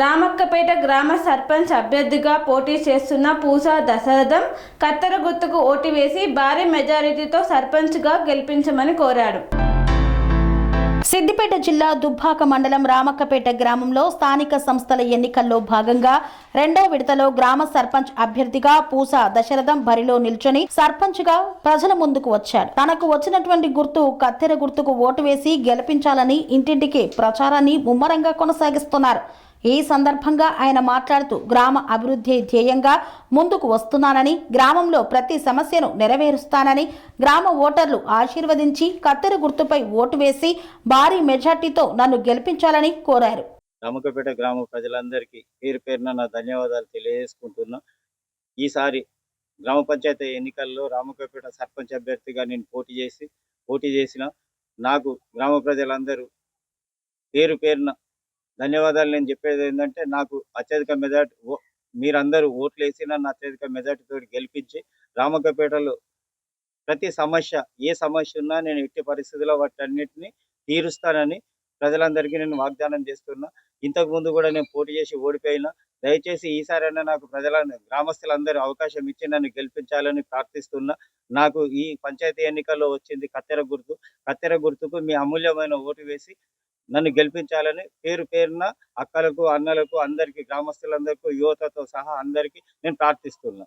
రామక్కపేట గ్రామ సర్పంచ్ అభ్యర్థిగా పోటీ చేస్తున్న పూసా దశరథం కత్తెర గుర్తుకు ఓటు వేసి భారీ మెజారిటీతో సర్పంచ్గా గెలిపించమని కోరాడు. సిద్దిపేట జిల్లా దుబ్బాక మండలం రామక్కపేట గ్రామంలో స్థానిక సంస్థల ఎన్నికల్లో భాగంగా రెండో విడతలో గ్రామ సర్పంచ్ అభ్యర్థిగా పూసా దశరథం బరిలో నిల్చొని సర్పంచ్గా ప్రజల ముందుకు వచ్చాడు. తనకు వచ్చినటువంటి గుర్తు కత్తెర గుర్తుకు ఓటు వేసి గెలిపించాలని ఇంటింటికి ప్రచారాన్ని ముమ్మరంగా కొనసాగిస్తున్నారు. ఈ సందర్భంగా ఆయన మాట్లాడుతూ గ్రామ అభివృద్ధి ధ్యేయంగా ముందుకు వస్తున్నానని గ్రామంలో ప్రతి సమస్యను నెరవేరుస్తానని గ్రామ ఓటర్లు ఆశీర్వదించి కత్తెర గుర్తుపై ఓటు వేసి భారీ మెజార్టీతో నన్ను గెలిపించాలని కోరారు. రామకపేట గ్రామ ప్రజలందరికీ పేరు పేరున నా ధన్యవాదాలు తెలియజేసుకుంటున్నా. ఈసారి గ్రామ పంచాయతీ ఎన్నికల్లో రామకపేట సర్పంచ్ అభ్యర్థిగా నేను పోటీ చేసి పోటీ చేసిన నాకు గ్రామ ప్రజలందరూ పేరు పేరున ధన్యవాదాలు. నేను చెప్పేది ఏంటంటే నాకు అత్యధిక మెజార్టీ ఓ- మీరందరూ ఓట్లు వేసి నన్ను అత్యధిక మెజార్టీతో గెలిపించి రామకపేటలో ప్రతి సమస్య ఏ సమస్య ఉన్నా నేను ఎట్టి పరిస్థితుల్లో వాటన్నిటిని తీరుస్తానని ప్రజలందరికీ నేను వాగ్దానం చేస్తున్నా. ఇంతకు ముందు కూడా నేను పోటీ చేసి ఓడిపోయినా దయచేసి ఈసారైనా నాకు ప్రజల గ్రామస్తులందరూ అవకాశం ఇచ్చి నన్ను గెలిపించాలని ప్రార్థిస్తున్నా. నాకు ఈ పంచాయతీ ఎన్నికల్లో వచ్చింది కత్తెర గుర్తు. కత్తెర గుర్తుకు మీ అమూల్యమైన ఓటు వేసి నన్ను గెలిపించాలని పేరు పేరున అక్కలకు అన్నలకు అందరికీ గ్రామస్తులందరికీ యువతతో సహా అందరికీ నేను ప్రార్థిస్తున్నా.